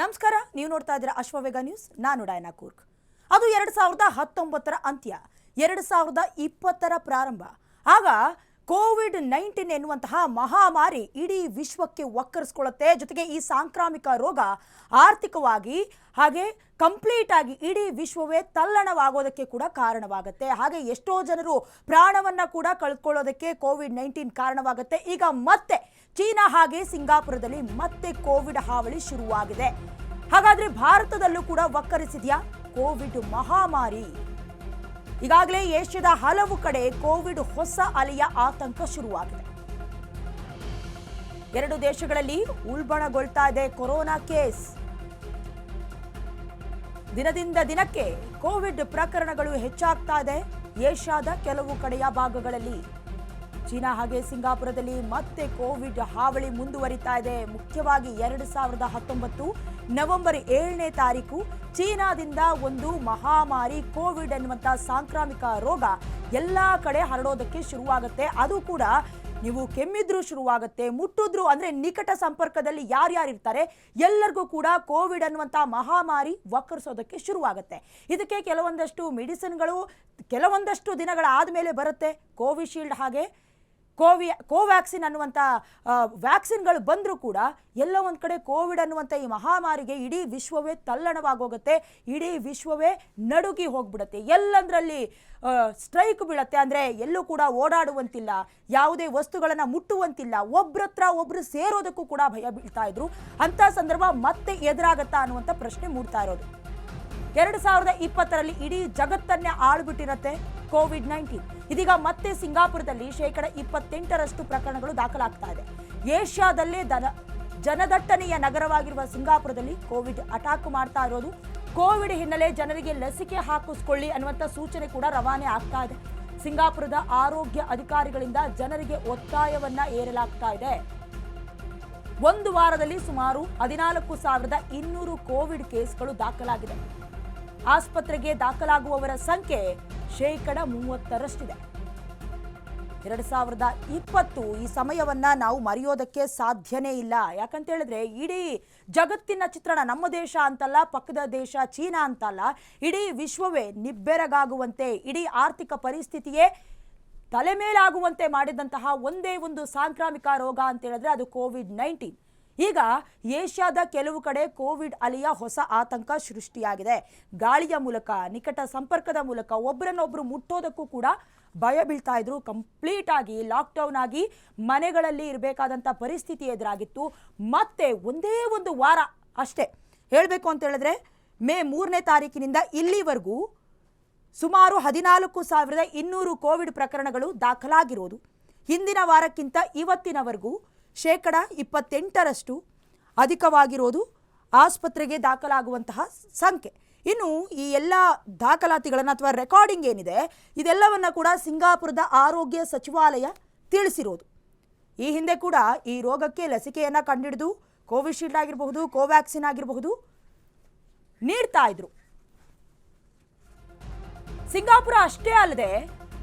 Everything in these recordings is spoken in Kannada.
ನಮಸ್ಕಾರ, ನೀವು ನೋಡ್ತಾ ಇದ್ದೀರಾ ಅಶ್ವವೇಗ ನ್ಯೂಸ್. ನಾನು ಡಯನಾ ಕೂರ್ಗ್ ಅದು ಎರಡು ಸಾವಿರದ ಹತ್ತೊಂಬತ್ತರ ಅಂತ್ಯ, ಎರಡು ಸಾವಿರದ ಇಪ್ಪತ್ತರ ಪ್ರಾರಂಭ. ಆಗ ಕೋವಿಡ್ ನೈನ್ಟೀನ್ ಎನ್ನುವಂತಹ ಮಹಾಮಾರಿ ಇಡೀ ವಿಶ್ವಕ್ಕೆ ಒಕ್ಕರಿಸ್ಕೊಳ್ಳುತ್ತೆ ಜೊತೆಗೆ ಈ ಸಾಂಕ್ರಾಮಿಕ ರೋಗ ಆರ್ಥಿಕವಾಗಿ ಹಾಗೆ ಕಂಪ್ಲೀಟ್ ಆಗಿ ಇಡೀ ವಿಶ್ವವೇ ತಲ್ಲಣವಾಗೋದಕ್ಕೆ ಕೂಡ ಕಾರಣವಾಗುತ್ತೆ. ಹಾಗೆ ಎಷ್ಟೋ ಜನರು ಪ್ರಾಣವನ್ನ ಕೂಡ ಕಳ್ಕೊಳ್ಳೋದಕ್ಕೆ ಕೋವಿಡ್ ನೈನ್ಟೀನ್ ಕಾರಣವಾಗುತ್ತೆ. ಈಗ ಮತ್ತೆ ಚೀನಾ ಹಾಗೆ ಸಿಂಗಾಪುರದಲ್ಲಿ ಮತ್ತೆ ಕೋವಿಡ್ ಹಾವಳಿ ಶುರುವಾಗಿದೆ. ಹಾಗಾದ್ರೆ ಭಾರತದಲ್ಲೂ ಕೂಡ ಒಕ್ಕರಿಸಿದೆಯಾ ಕೋವಿಡ್ ಮಹಾಮಾರಿ. ಈಗಾಗಲೇ ಏಷ್ಯಾದ ಹಲವು ಕಡೆ ಕೋವಿಡ್ ಹೊಸ ಅಲೆಯ ಆತಂಕ ಶುರುವಾಗಿದೆ. ಎರಡು ದೇಶಗಳಲ್ಲಿ ಉಲ್ಬಣಗೊಳ್ತಾ ಇದೆ ಕೊರೋನಾ ಕೇಸ್. ದಿನದಿಂದ ದಿನಕ್ಕೆ ಕೋವಿಡ್ ಪ್ರಕರಣಗಳು ಹೆಚ್ಚಾಗ್ತಾ ಇದೆ. ಏಷ್ಯಾದ ಕೆಲವು ಕಡೆಯ ಭಾಗಗಳಲ್ಲಿ ಚೀನಾ ಹಾಗೆ ಸಿಂಗಾಪುರದಲ್ಲಿ ಮತ್ತೆ ಕೋವಿಡ್ ಹಾವಳಿ ಮುಂದುವರಿತಾ ಇದೆ. ಮುಖ್ಯವಾಗಿ ಎರಡು ಸಾವಿರದ ಹತ್ತೊಂಬತ್ತು ನವೆಂಬರ್ ಏಳನೇ ತಾರೀಕು ಚೀನಾದಿಂದ ಒಂದು ಮಹಾಮಾರಿ ಕೋವಿಡ್ ಎನ್ನುವಂಥ ಸಾಂಕ್ರಾಮಿಕ ರೋಗ ಎಲ್ಲ ಕಡೆ ಹರಡೋದಕ್ಕೆ ಶುರುವಾಗುತ್ತೆ. ಅದು ಕೂಡ ನೀವು ಕೆಮ್ಮಿದ್ರೂ ಶುರುವಾಗುತ್ತೆ, ಮುಟ್ಟಿದ್ರು ಅಂದ್ರೆ ನಿಕಟ ಸಂಪರ್ಕದಲ್ಲಿ ಯಾರ್ಯಾರು ಇರ್ತಾರೆ ಎಲ್ಲರಿಗೂ ಕೂಡ ಕೋವಿಡ್ ಅನ್ನುವಂಥ ಮಹಾಮಾರಿ ಒಕ್ಕರಿಸೋದಕ್ಕೆ ಶುರುವಾಗುತ್ತೆ. ಇದಕ್ಕೆ ಕೆಲವೊಂದಷ್ಟು ಮೆಡಿಸಿನ್ಗಳು ಕೆಲವೊಂದಷ್ಟು ದಿನಗಳಾದ ಮೇಲೆ ಬರುತ್ತೆ. ಕೋವಿಶೀಲ್ಡ್ ಹಾಗೆ ಕೋವಿ, ಕೋವ್ಯಾಕ್ಸಿನ್ ಅನ್ನುವಂಥ ವ್ಯಾಕ್ಸಿನ್ಗಳು ಬಂದರೂ ಕೂಡ ಎಲ್ಲೋ ಒಂದು ಕಡೆ ಕೋವಿಡ್ ಅನ್ನುವಂಥ ಈ ಮಹಾಮಾರಿಗೆ ಇಡೀ ವಿಶ್ವವೇ ತಲ್ಲಣವಾಗೋಗುತ್ತೆ. ಇಡೀ ವಿಶ್ವವೇ ನಡುಗಿ ಹೋಗ್ಬಿಡುತ್ತೆ. ಎಲ್ಲಂದ್ರಲ್ಲಿ ಸ್ಟ್ರೈಕ್ ಬೀಳುತ್ತೆ. ಅಂದರೆ ಎಲ್ಲೂ ಕೂಡ ಓಡಾಡುವಂತಿಲ್ಲ. ಯಾವುದೇ ವಸ್ತುಗಳನ್ನು ಮುಟ್ಟುವಂತಿಲ್ಲ. ಒಬ್ಬರ ಹತ್ರ ಒಬ್ಬರು ಸೇರೋದಕ್ಕೂ ಕೂಡ ಭಯ ಬೀಳ್ತಾ ಇದ್ರು. ಅಂಥ ಸಂದರ್ಭ ಮತ್ತೆ ಎದುರಾಗತ್ತಾ ಅನ್ನುವಂಥ ಪ್ರಶ್ನೆ ಮೂಡ್ತಾ ಇರೋದು. ಎರಡು ಸಾವಿರದ ಇಪ್ಪತ್ತರಲ್ಲಿ ಇಡೀ ಜಗತ್ತನ್ನೇ ಆಳ್ಬಿಟ್ಟಿರತ್ತೆ ಕೋವಿಡ್ ನೈನ್ಟೀನ್. ಇದೀಗ ಮತ್ತೆ ಸಿಂಗಾಪುರದಲ್ಲಿ ಶೇಕಡ ಇಪ್ಪತ್ತೆಂಟರಷ್ಟು ಪ್ರಕರಣಗಳು ದಾಖಲಾಗ್ತಾ ಇದೆ. ಏಷ್ಯಾದಲ್ಲೇ ದನ, ಜನದಟ್ಟಣೆಯ ನಗರವಾಗಿರುವ ಸಿಂಗಾಪುರದಲ್ಲಿ ಕೋವಿಡ್ ಅಟ್ಯಾಕ್ ಮಾಡ್ತಾ ಇರೋದು. ಕೋವಿಡ್ ಹಿನ್ನೆಲೆ ಜನರಿಗೆ ಲಸಿಕೆ ಹಾಕಿಸ್ಕೊಳ್ಳಿ ಅನ್ನುವಂಥ ಸೂಚನೆ ಕೂಡ ರವಾನೆ ಆಗ್ತಾ ಇದೆ. ಸಿಂಗಾಪುರದ ಆರೋಗ್ಯ ಅಧಿಕಾರಿಗಳಿಂದ ಜನರಿಗೆ ಒತ್ತಾಯವನ್ನ ಏರಲಾಗ್ತಾ ಇದೆ. ಒಂದು ವಾರದಲ್ಲಿ ಸುಮಾರು ಹದಿನಾಲ್ಕು ಸಾವಿರದ ಇನ್ನೂರು ಕೋವಿಡ್ ಕೇಸ್ಗಳು ದಾಖಲಾಗಿದೆ. ಆಸ್ಪತ್ರೆಗೆ ದಾಖಲಾಗುವವರ ಸಂಖ್ಯೆ ಶೇಕಡ ಮೂವತ್ತರಷ್ಟಿದೆ. ಎರಡು ಸಾವಿರದ ಇಪ್ಪತ್ತು ಈ ಸಮಯವನ್ನ ನಾವು ಮರೆಯೋದಕ್ಕೆ ಸಾಧ್ಯನೇ ಇಲ್ಲ. ಯಾಕಂತ ಹೇಳಿದ್ರೆ, ಇಡೀ ಜಗತ್ತಿನ ಚಿತ್ರಣ ನಮ್ಮ ದೇಶ ಅಂತಲ್ಲ, ಪಕ್ಕದ ದೇಶ ಚೀನಾ ಅಂತಲ್ಲ, ಇಡೀ ವಿಶ್ವವೇ ನಿಬ್ಬೆರಗಾಗುವಂತೆ, ಇಡೀ ಆರ್ಥಿಕ ಪರಿಸ್ಥಿತಿಯೇ ತಲೆ ಮೇಲಾಗುವಂತೆ ಮಾಡಿದಂತಹ ಒಂದೇ ಒಂದು ಸಾಂಕ್ರಾಮಿಕ ರೋಗ ಅಂತ ಹೇಳಿದ್ರೆ ಅದು ಕೋವಿಡ್ ನೈನ್ಟೀನ್. ಈಗ ಏಷ್ಯಾದ ಕೆಲವು ಕಡೆ ಕೋವಿಡ್ ಅಲೆಯ ಹೊಸ ಆತಂಕ ಸೃಷ್ಟಿಯಾಗಿದೆ. ಗಾಳಿಯ ಮೂಲಕ, ನಿಕಟ ಸಂಪರ್ಕದ ಮೂಲಕ ಒಬ್ಬರನ್ನೊಬ್ಬರು ಮುಟ್ಟೋದಕ್ಕೂ ಕೂಡ ಭಯ ಬೀಳ್ತಾ ಇದ್ರು. ಕಂಪ್ಲೀಟ್ ಆಗಿ ಲಾಕ್ಡೌನ್ ಆಗಿ ಮನೆಗಳಲ್ಲಿ ಇರಬೇಕಾದಂಥ ಪರಿಸ್ಥಿತಿ ಎದುರಾಗಿತ್ತು. ಮತ್ತೆ ಒಂದೇ ಒಂದು ವಾರ ಅಷ್ಟೇ. ಹೇಳಬೇಕು ಅಂತ ಹೇಳಿದ್ರೆ, ಮೇ ಮೂರನೇ ತಾರೀಕಿನಿಂದ ಇಲ್ಲಿವರೆಗೂ ಸುಮಾರು ಹದಿನಾಲ್ಕು ಸಾವಿರದ ಇನ್ನೂರು ಕೋವಿಡ್ ಪ್ರಕರಣಗಳು ದಾಖಲಾಗಿರೋದು. ಹಿಂದಿನ ವಾರಕ್ಕಿಂತ ಇವತ್ತಿನವರೆಗೂ ಶೇಕಡ ಇಪ್ಪತ್ತೆಂಟರಷ್ಟು ಅಧಿಕವಾಗಿರೋದು ಆಸ್ಪತ್ರೆಗೆ ದಾಖಲಾಗುವಂತಹ ಸಂಖ್ಯೆ. ಇನ್ನು ಈ ಎಲ್ಲ ದಾಖಲಾತಿಗಳನ್ನು ಅಥವಾ ರೆಕಾರ್ಡಿಂಗ್ ಏನಿದೆ, ಇದೆಲ್ಲವನ್ನು ಕೂಡ ಸಿಂಗಾಪುರದ ಆರೋಗ್ಯ ಸಚಿವಾಲಯ ತಿಳಿಸಿರೋದು. ಈ ಹಿಂದೆ ಕೂಡ ಈ ರೋಗಕ್ಕೆ ಲಸಿಕೆಯನ್ನು ಕಂಡಿಡಿದು ಕೋವಿಶೀಲ್ಡ್ ಆಗಿರಬಹುದು, ಕೋವ್ಯಾಕ್ಸಿನ್ ಆಗಿರಬಹುದು ನೀಡ್ತಾ ಇದ್ರು. ಸಿಂಗಾಪುರ ಅಷ್ಟೇ ಅಲ್ಲದೆ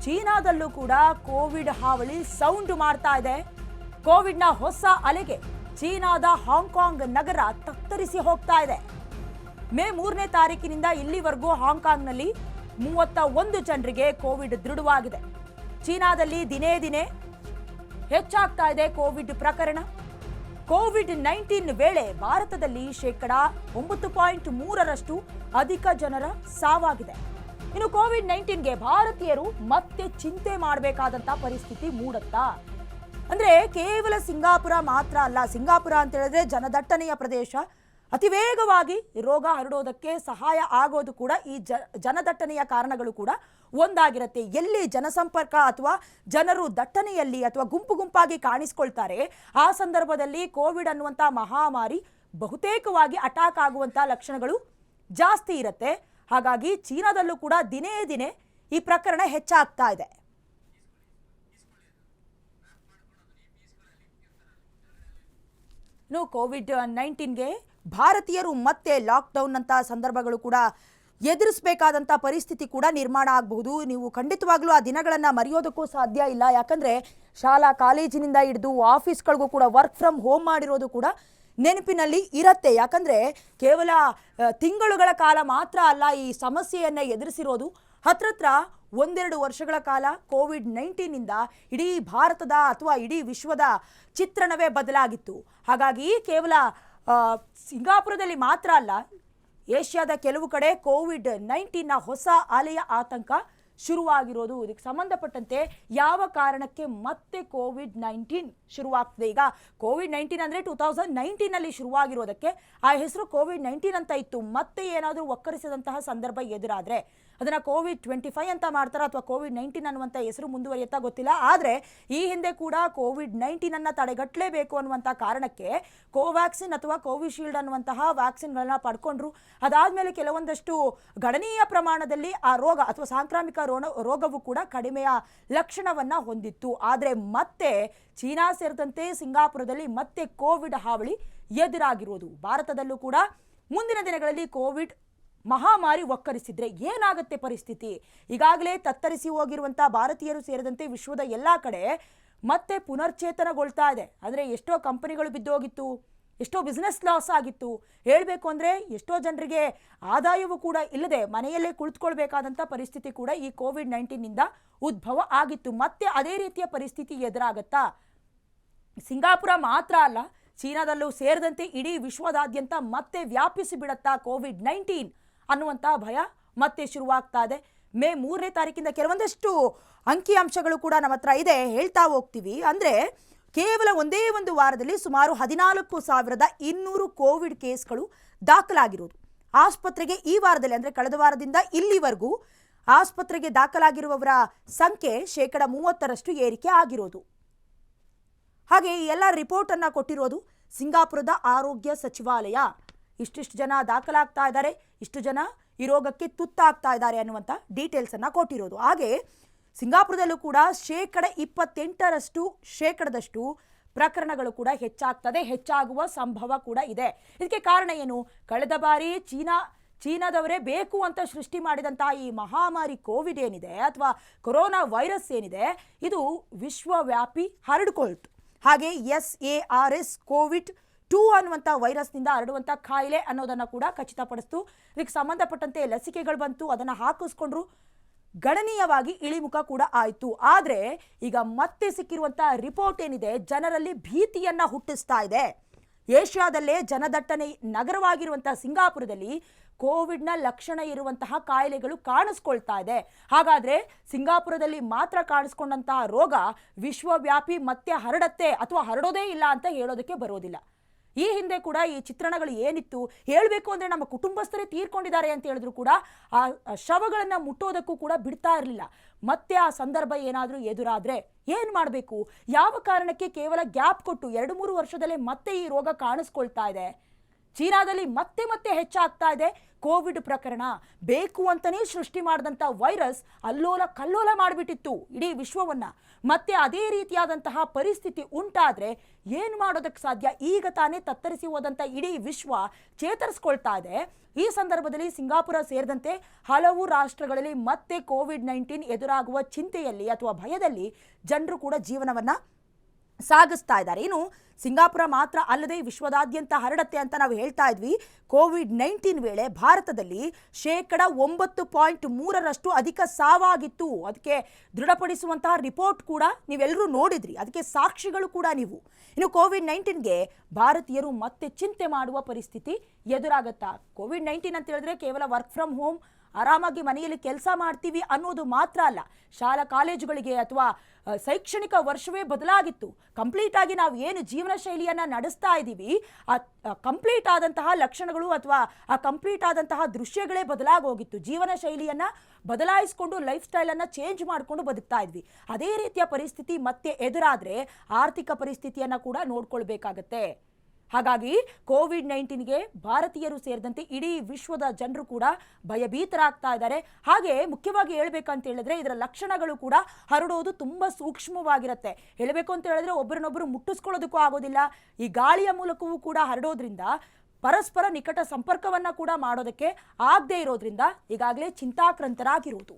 ಚೀನಾದಲ್ಲೂ ಕೂಡ ಕೋವಿಡ್ ಹಾವಳಿ ಸೌಂಡ್ ಮಾಡ್ತಾ ಇದೆ. ಕೋವಿಡ್ನ ಹೊಸ ಅಲೆಗೆ ಚೀನಾದ ಹಾಂಗ್ಕಾಂಗ್ ನಗರ ತತ್ತರಿಸಿ ಹೋಗ್ತಾ ಇದೆ. ಮೇ ಮೂರನೇ ತಾರೀಕಿನಿಂದ ಇಲ್ಲಿವರೆಗೂ ಹಾಂಗ್ಕಾಂಗ್ನಲ್ಲಿ ಮೂವತ್ತ ಒಂದು ಜನರಿಗೆ ಕೋವಿಡ್ ದೃಢವಾಗಿದೆ. ಚೀನಾದಲ್ಲಿ ದಿನೇ ದಿನೇ ಹೆಚ್ಚಾಗ್ತಾ ಇದೆ ಕೋವಿಡ್ ಪ್ರಕರಣ. ಕೋವಿಡ್ ನೈನ್ಟೀನ್ ವೇಳೆ ಭಾರತದಲ್ಲಿ ಶೇಕಡ ಒಂಬತ್ತು ಪಾಯಿಂಟ್ ಮೂರರಷ್ಟು ಅಧಿಕ ಜನರ ಸಾವಾಗಿದೆ. ಇನ್ನು ಕೋವಿಡ್ ನೈನ್ಟೀನ್ಗೆ ಭಾರತೀಯರು ಮತ್ತೆ ಚಿಂತೆ ಮಾಡಬೇಕಾದಂತ ಪರಿಸ್ಥಿತಿ ಮೂಡುತ್ತಾ ಅಂದ್ರೆ ಕೇವಲ ಸಿಂಗಾಪುರ ಮಾತ್ರ ಅಲ್ಲ, ಸಿಂಗಾಪುರ ಅಂತ ಹೇಳಿದ್ರೆ ಜನದಟ್ಟಣೆಯ ಪ್ರದೇಶ. ಅತಿ ವೇಗವಾಗಿ ರೋಗ ಹರಡೋದಕ್ಕೆ ಸಹಾಯ ಆಗೋದು ಕೂಡ ಈ ಜ, ಜನದಟ್ಟಣೆಯ ಕಾರಣಗಳು ಕೂಡ ಒಂದಾಗಿರುತ್ತೆ. ಎಲ್ಲಿ ಜನಸಂಪರ್ಕ ಅಥವಾ ಜನರು ದಟ್ಟಣೆಯಲ್ಲಿ ಅಥವಾ ಗುಂಪು ಗುಂಪಾಗಿ ಕಾಣಿಸ್ಕೊಳ್ತಾರೆ, ಆ ಸಂದರ್ಭದಲ್ಲಿ ಕೋವಿಡ್ ಅನ್ನುವಂಥ ಮಹಾಮಾರಿ ಬಹುತೇಕವಾಗಿ ಅಟ್ಯಾಕ್ ಆಗುವಂಥ ಲಕ್ಷಣಗಳು ಜಾಸ್ತಿ ಇರುತ್ತೆ. ಹಾಗಾಗಿ ಚೀನಾದಲ್ಲೂ ಕೂಡ ದಿನೇ ದಿನೇ ಈ ಪ್ರಕರಣ ಹೆಚ್ಚಾಗ್ತಾ ಇದೆ. ಇನ್ನು ಕೋವಿಡ್ ನೈನ್ಟೀನ್ಗೆ ಭಾರತೀಯರು ಮತ್ತೆ ಲಾಕ್ಡೌನ್ ಅಂತ ಸಂದರ್ಭಗಳು ಕೂಡ ಎದುರಿಸಬೇಕಾದಂಥ ಪರಿಸ್ಥಿತಿ ಕೂಡ ನಿರ್ಮಾಣ ಆಗಬಹುದು. ನೀವು ಖಂಡಿತವಾಗ್ಲೂ ಆ ದಿನಗಳನ್ನು ಮರೆಯೋದಕ್ಕೂ ಸಾಧ್ಯ ಇಲ್ಲ. ಯಾಕಂದರೆ ಶಾಲಾ ಕಾಲೇಜಿನಿಂದ ಹಿಡಿದು ಆಫೀಸ್ಗಳಿಗೂ ಕೂಡ ವರ್ಕ್ ಫ್ರಮ್ ಹೋಮ್ ಮಾಡಿರೋದು ಕೂಡ ನೆನಪಿನಲ್ಲಿ ಇರತ್ತೆ. ಯಾಕಂದರೆ ಕೇವಲ ತಿಂಗಳುಗಳ ಕಾಲ ಮಾತ್ರ ಅಲ್ಲ ಈ ಸಮಸ್ಯೆಯನ್ನು ಎದುರಿಸಿರೋದು. ಹತ್ರತ್ರ ಒಂದೆರಡು ವರ್ಷಗಳ ಕಾಲ ಕೋವಿಡ್ ನೈನ್ಟೀನಿಂದ ಇಡೀ ಭಾರತದ ಅಥವಾ ಇಡೀ ವಿಶ್ವದ ಚಿತ್ರಣವೇ ಬದಲಾಗಿತ್ತು. ಹಾಗಾಗಿ ಕೇವಲ ಸಿಂಗಾಪುರದಲ್ಲಿ ಮಾತ್ರ ಅಲ್ಲ, ಏಷ್ಯಾದ ಕೆಲವು ಕಡೆ ಕೋವಿಡ್ ನೈನ್ಟೀನ್ನ ಹೊಸ ಅಲೆಯ ಆತಂಕ ಶುರುವಾಗಿರೋದು. ಇದಕ್ಕೆ ಸಂಬಂಧಪಟ್ಟಂತೆ ಯಾವ ಕಾರಣಕ್ಕೆ ಮತ್ತೆ ಕೋವಿಡ್ ನೈನ್ಟೀನ್ ಶುರುವಾಗ್ತದೆ? ಈಗ ಕೋವಿಡ್ ನೈನ್ಟೀನ್ ಅಂದರೆ ಟೂ ತೌಸಂಡ್ ನೈನ್ಟೀನಲ್ಲಿ ಶುರುವಾಗಿರೋದಕ್ಕೆ ಆ ಹೆಸರು ಕೋವಿಡ್ ನೈನ್ಟೀನ್ ಅಂತ ಇತ್ತು. ಮತ್ತೆ ಏನಾದರೂ ಒಕ್ಕರಿಸಿದಂತಹ ಸಂದರ್ಭ ಎದುರಾದರೆ ಅದನ್ನು ಕೋವಿಡ್ ಟ್ವೆಂಟಿ ಫೈವ್ ಅಂತ ಮಾಡ್ತಾರ ಅಥವಾ ಕೋವಿಡ್ ನೈನ್ಟೀನ್ ಅನ್ನುವಂಥ ಹೆಸರು ಮುಂದುವರಿಯುತ್ತಾ ಗೊತ್ತಿಲ್ಲ. ಆದರೆ ಈ ಹಿಂದೆ ಕೂಡ ಕೋವಿಡ್ ನೈನ್ಟೀನನ್ನು ತಡೆಗಟ್ಟಲೇಬೇಕು ಅನ್ನುವಂಥ ಕಾರಣಕ್ಕೆ ಕೋವ್ಯಾಕ್ಸಿನ್ ಅಥವಾ ಕೋವಿಶೀಲ್ಡ್ ಅನ್ನುವಂತಹ ವ್ಯಾಕ್ಸಿನ್ಗಳನ್ನ ಪಡ್ಕೊಂಡ್ರು. ಅದಾದಮೇಲೆ ಕೆಲವೊಂದಷ್ಟು ಗಣನೀಯ ಪ್ರಮಾಣದಲ್ಲಿ ಆ ರೋಗ ಅಥವಾ ಸಾಂಕ್ರಾಮಿಕ ರೋಣ, ರೋಗವು ಕೂಡ ಕಡಿಮೆಯ ಲಕ್ಷಣವನ್ನು ಹೊಂದಿತ್ತು. ಆದರೆ ಮತ್ತೆ ಚೀನಾ ಸೇರಿದಂತೆ ಸಿಂಗಾಪುರದಲ್ಲಿ ಮತ್ತೆ ಕೋವಿಡ್ ಹಾವಳಿ ಎದುರಾಗಿರುವುದು ಭಾರತದಲ್ಲೂ ಕೂಡ ಮುಂದಿನ ದಿನಗಳಲ್ಲಿ ಕೋವಿಡ್ ಮಹಾಮಾರಿ ಒಕ್ಕರಿಸಿದ್ರೆ ಏನಾಗುತ್ತೆ ಪರಿಸ್ಥಿತಿ? ಈಗಾಗಲೇ ತತ್ತರಿಸಿ ಹೋಗಿರುವಂಥ ಭಾರತೀಯರು ಸೇರಿದಂತೆ ವಿಶ್ವದ ಎಲ್ಲ ಕಡೆ ಮತ್ತೆ ಪುನರ್ಚೇತನಗೊಳ್ತಾ ಇದೆ. ಅಂದರೆ ಎಷ್ಟೋ ಕಂಪನಿಗಳು ಬಿದ್ದೋಗಿತ್ತು, ಎಷ್ಟೋ ಬಿಸ್ನೆಸ್ ಲಾಸ್ ಆಗಿತ್ತು. ಹೇಳಬೇಕು ಅಂದರೆ ಎಷ್ಟೋ ಜನರಿಗೆ ಆದಾಯವೂ ಕೂಡ ಇಲ್ಲದೆ ಮನೆಯಲ್ಲೇ ಕುಳಿತುಕೊಳ್ಬೇಕಾದಂಥ ಪರಿಸ್ಥಿತಿ ಕೂಡ ಈ ಕೋವಿಡ್ ನೈನ್ಟೀನಿಂದ ಉದ್ಭವ ಆಗಿತ್ತು. ಮತ್ತೆ ಅದೇ ರೀತಿಯ ಪರಿಸ್ಥಿತಿ ಎದುರಾಗತ್ತಾ? ಸಿಂಗಾಪುರ ಮಾತ್ರ ಅಲ್ಲ, ಚೀನಾದಲ್ಲೂ ಸೇರಿದಂತೆ ಇಡೀ ವಿಶ್ವದಾದ್ಯಂತ ಮತ್ತೆ ವ್ಯಾಪಿಸಿ ಬಿಡತ್ತಾ ಕೋವಿಡ್ ನೈನ್ಟೀನ್ ಅನ್ನುವಂಥ ಭಯ ಮತ್ತೆ ಶುರುವಾಗ್ತಾ ಇದೆ ಮೇ ಮೂರನೇ ತಾರೀಕಿಂದ ಕೆಲವೊಂದಷ್ಟು ಅಂಕಿಅಂಶಗಳು ಕೂಡ ನಮ್ಮ ಹತ್ರ ಇದೆ. ಹೇಳ್ತಾ ಹೋಗ್ತೀವಿ. ಅಂದರೆ ಕೇವಲ ಒಂದೇ ಒಂದು ವಾರದಲ್ಲಿ ಸುಮಾರು ಹದಿನಾಲ್ಕು ಸಾವಿರದ ಇನ್ನೂರು ಕೋವಿಡ್ ಕೇಸ್ಗಳು ದಾಖಲಾಗಿರೋದು. ಆಸ್ಪತ್ರೆಗೆ ಈ ವಾರದಲ್ಲಿ, ಅಂದರೆ ಕಳೆದ ವಾರದಿಂದ ಇಲ್ಲಿವರೆಗೂ ಆಸ್ಪತ್ರೆಗೆ ದಾಖಲಾಗಿರುವವರ ಸಂಖ್ಯೆ ಶೇಕಡ ಮೂವತ್ತರಷ್ಟು ಏರಿಕೆ ಆಗಿರೋದು. ಹಾಗೆ ಈ ಎಲ್ಲ ರಿಪೋರ್ಟನ್ನು ಕೊಟ್ಟಿರೋದು ಸಿಂಗಾಪುರದ ಆರೋಗ್ಯ ಸಚಿವಾಲಯ. ಇಷ್ಟಿಷ್ಟು ಜನ ದಾಖಲಾಗ್ತಾ ಇದ್ದಾರೆ, ಇಷ್ಟು ಜನ ಈ ರೋಗಕ್ಕೆ ತುತ್ತಾಗ್ತಾ ಇದ್ದಾರೆ ಅನ್ನುವಂಥ ಡೀಟೇಲ್ಸನ್ನು ಕೊಟ್ಟಿರೋದು. ಹಾಗೆ ಸಿಂಗಾಪುರದಲ್ಲೂ ಕೂಡ ಶೇಕಡ ಇಪ್ಪತ್ತೆಂಟರಷ್ಟು, ಶೇಕಡದಷ್ಟು ಪ್ರಕರಣಗಳು ಕೂಡ ಹೆಚ್ಚಾಗ್ತದೆ, ಹೆಚ್ಚಾಗುವ ಸಂಭವ ಕೂಡ ಇದೆ. ಇದಕ್ಕೆ ಕಾರಣ ಏನು? ಕಳೆದ ಬಾರಿ ಚೀನಾ, ಚೀನಾದವರೇ ಬೇಕು ಅಂತ ಸೃಷ್ಟಿ ಮಾಡಿದಂತಹ ಈ ಮಹಾಮಾರಿ ಕೋವಿಡ್ ಏನಿದೆ ಅಥವಾ ಕೊರೋನಾ ವೈರಸ್ ಏನಿದೆ, ಇದು ವಿಶ್ವವ್ಯಾಪಿ ಹರಡಿಕೊಳ್ತು. ಹಾಗೆ S A R S Covid two ಅನ್ನುವಂಥ ವೈರಸ್ನಿಂದ ಹರಡುವಂಥ ಕಾಯಿಲೆ ಅನ್ನೋದನ್ನು ಕೂಡ ಖಚಿತಪಡಿಸ್ತು. ಇದಕ್ಕೆ ಸಂಬಂಧಪಟ್ಟಂತೆ ಲಸಿಕೆಗಳು ಬಂತು, ಅದನ್ನು ಹಾಕಿಸ್ಕೊಂಡ್ರು. ಗಣನೀಯವಾಗಿ ಇಳಿಮುಖ ಕೂಡ ಆಯಿತು. ಆದರೆ ಈಗ ಮತ್ತೆ ಸಿಕ್ಕಿರುವಂಥ ರಿಪೋರ್ಟ್ ಏನಿದೆ, ಜನರಲ್ಲಿ ಭೀತಿಯನ್ನು ಹುಟ್ಟಿಸ್ತಾ ಇದೆ. ಏಷ್ಯಾದಲ್ಲೇ ಜನದಟ್ಟಣೆ ನಗರವಾಗಿರುವಂತಹ ಸಿಂಗಾಪುರದಲ್ಲಿ ಕೋವಿಡ್ನ ಲಕ್ಷಣ ಇರುವಂತಹ ಕಾಯಿಲೆಗಳು ಕಾಣಿಸ್ಕೊಳ್ತಾ ಇದೆ. ಹಾಗಾದರೆ ಸಿಂಗಾಪುರದಲ್ಲಿ ಮಾತ್ರ ಕಾಣಿಸ್ಕೊಂಡಂತಹ ರೋಗ ವಿಶ್ವವ್ಯಾಪಿ ಮತ್ತೆ ಹರಡತ್ತೆ ಅಥವಾ ಹರಡೋದೇ ಇಲ್ಲ ಅಂತ ಹೇಳೋದಕ್ಕೆ ಬರೋದಿಲ್ಲ. ಈ ಹಿಂದೆ ಕೂಡ ಈ ಚಿತ್ರಣಗಳು ಏನಿತ್ತು, ಹೇಳಬೇಕು ಅಂದರೆ ನಮ್ಮ ಕುಟುಂಬಸ್ಥರೇ ತೀರ್ಕೊಂಡಿದ್ದಾರೆ ಅಂತ ಹೇಳಿದ್ರು ಕೂಡ ಆ ಶವಗಳನ್ನು ಮುಟ್ಟೋದಕ್ಕೂ ಕೂಡ ಬಿಡ್ತಾ ಇರಲಿಲ್ಲ. ಮತ್ತೆ ಆ ಸಂದರ್ಭ ಏನಾದರೂ ಎದುರಾದರೆ ಏನು ಮಾಡಬೇಕು? ಯಾವ ಕಾರಣಕ್ಕೆ ಕೇವಲ ಗ್ಯಾಪ್ ಕೊಟ್ಟು ಎರಡು ಮೂರು ವರ್ಷದಲ್ಲೇ ಮತ್ತೆ ಈ ರೋಗ ಕಾಣಿಸ್ಕೊಳ್ತಾ ಇದೆ? ಚೀನಾದಲ್ಲಿ ಮತ್ತೆ ಮತ್ತೆ ಹೆಚ್ಚಾಗ್ತಾ ಇದೆ ಕೋವಿಡ್ ಪ್ರಕರಣ. ಬೇಕು ಅಂತಲೇ ಸೃಷ್ಟಿ ಮಾಡಿದಂಥ ವೈರಸ್ ಅಲ್ಲೋಲ ಕಲ್ಲೋಲ ಮಾಡಿಬಿಟ್ಟಿತ್ತು ಇಡೀ ವಿಶ್ವವನ್ನ. ಮತ್ತೆ ಅದೇ ರೀತಿಯಾದಂತಹ ಪರಿಸ್ಥಿತಿ ಉಂಟಾದ್ರೆ ಏನು ಮಾಡೋದಕ್ಕೆ ಸಾಧ್ಯ? ಈಗ ತಾನೇ ತತ್ತರಿಸಿ ಹೋದಂಥ ಇಡೀ ವಿಶ್ವ ಚೇತರಿಸ್ಕೊಳ್ತಾ ಇದೆ. ಈ ಸಂದರ್ಭದಲ್ಲಿ ಸಿಂಗಾಪುರ ಸೇರಿದಂತೆ ಹಲವು ರಾಷ್ಟ್ರಗಳಲ್ಲಿ ಮತ್ತೆ ಕೋವಿಡ್ ನೈನ್ಟೀನ್ ಎದುರಾಗುವ ಚಿಂತೆಯಲ್ಲಿ ಅಥವಾ ಭಯದಲ್ಲಿ ಜನರು ಕೂಡ ಜೀವನವನ್ನ ಸಾಗಿಸ್ತಾ ಇದ್ದಾರೆ. ಏನು ಸಿಂಗಾಪುರ ಮಾತ್ರ ಅಲ್ಲದೆ ವಿಶ್ವದಾದ್ಯಂತ ಹರಡತ್ತೆ ಅಂತ ನಾವು ಹೇಳ್ತಾ ಇದ್ವಿ. ಕೋವಿಡ್ ನೈನ್ಟೀನ್ ವೇಳೆ ಭಾರತದಲ್ಲಿ ಶೇಕಡ ಒಂಬತ್ತು ಪಾಯಿಂಟ್ ಮೂರರಷ್ಟು ಅಧಿಕ ಸಾವಾಗಿತ್ತು. ಅದಕ್ಕೆ ದೃಢಪಡಿಸುವಂತಹ ರಿಪೋರ್ಟ್ ಕೂಡ ನೀವೆಲ್ಲರೂ ನೋಡಿದ್ರಿ. ಅದಕ್ಕೆ ಸಾಕ್ಷಿಗಳು ಕೂಡ ನೀವು. ಇನ್ನು ಕೋವಿಡ್ ನೈನ್ಟೀನ್ಗೆ ಭಾರತೀಯರು ಮತ್ತೆ ಚಿಂತೆ ಮಾಡುವ ಪರಿಸ್ಥಿತಿ ಎದುರಾಗುತ್ತಾ? ಕೋವಿಡ್ ನೈನ್ಟೀನ್ ಅಂತ ಹೇಳಿದ್ರೆ ಕೇವಲ ವರ್ಕ್ ಫ್ರಮ್ ಹೋಮ್, ಆರಾಮಾಗಿ ಮನೆಯಲ್ಲಿ ಕೆಲಸ ಮಾಡ್ತೀವಿ ಅನ್ನೋದು ಮಾತ್ರ ಅಲ್ಲ. ಶಾಲಾ ಕಾಲೇಜುಗಳಿಗೆ ಅಥವಾ ಶೈಕ್ಷಣಿಕ ವರ್ಷವೇ ಬದಲಾಗಿತ್ತು. ಕಂಪ್ಲೀಟ್ ಆಗಿ ನಾವು ಏನು ಜೀವನ ಶೈಲಿಯನ್ನ ನಡೆಸ್ತಾ ಇದ್ದೀವಿ, ಆ ಕಂಪ್ಲೀಟ್ ಆದಂತಹ ಲಕ್ಷಣಗಳು ಅಥವಾ ಆ ಕಂಪ್ಲೀಟ್ ಆದಂತಹ ದೃಶ್ಯಗಳೇ ಬದಲಾಗೋಗಿತ್ತು ಜೀವನ ಶೈಲಿಯನ್ನ ಬದಲಾಯಿಸಿಕೊಂಡು ಲೈಫ್ ಸ್ಟೈಲನ್ನು ಚೇಂಜ್ ಮಾಡಿಕೊಂಡು ಬದುಕ್ತಾ ಇದ್ವಿ. ಅದೇ ರೀತಿಯ ಪರಿಸ್ಥಿತಿ ಮತ್ತೆ ಎದುರಾದರೆ ಆರ್ಥಿಕ ಪರಿಸ್ಥಿತಿಯನ್ನು ಕೂಡ ನೋಡ್ಕೊಳ್ಬೇಕಾಗತ್ತೆ. ಹಾಗಾಗಿ ಕೋವಿಡ್ ನೈನ್ಟೀನ್ಗೆ ಭಾರತೀಯರು ಸೇರಿದಂತೆ ಇಡೀ ವಿಶ್ವದ ಜನರು ಕೂಡ ಭಯಭೀತರಾಗ್ತಾ ಇದ್ದಾರೆ. ಹಾಗೆ ಮುಖ್ಯವಾಗಿ ಹೇಳಬೇಕಂತ ಹೇಳಿದ್ರೆ ಇದರ ಲಕ್ಷಣಗಳು ಕೂಡ ಹರಡೋದು ತುಂಬ ಸೂಕ್ಷ್ಮವಾಗಿರುತ್ತೆ. ಹೇಳಬೇಕು ಅಂತ ಹೇಳಿದ್ರೆ ಒಬ್ಬರನ್ನೊಬ್ಬರು ಮುಟ್ಟಿಸ್ಕೊಳ್ಳೋದಕ್ಕೂ ಆಗೋದಿಲ್ಲ. ಈ ಗಾಳಿಯ ಮೂಲಕವೂ ಕೂಡ ಹರಡೋದ್ರಿಂದ ಪರಸ್ಪರ ನಿಕಟ ಸಂಪರ್ಕವನ್ನು ಕೂಡ ಮಾಡೋದಕ್ಕೆ ಆಗದೇ ಇರೋದ್ರಿಂದ ಈಗಾಗಲೇ ಚಿಂತಾಕ್ರಾಂತರಾಗಿರೋದು.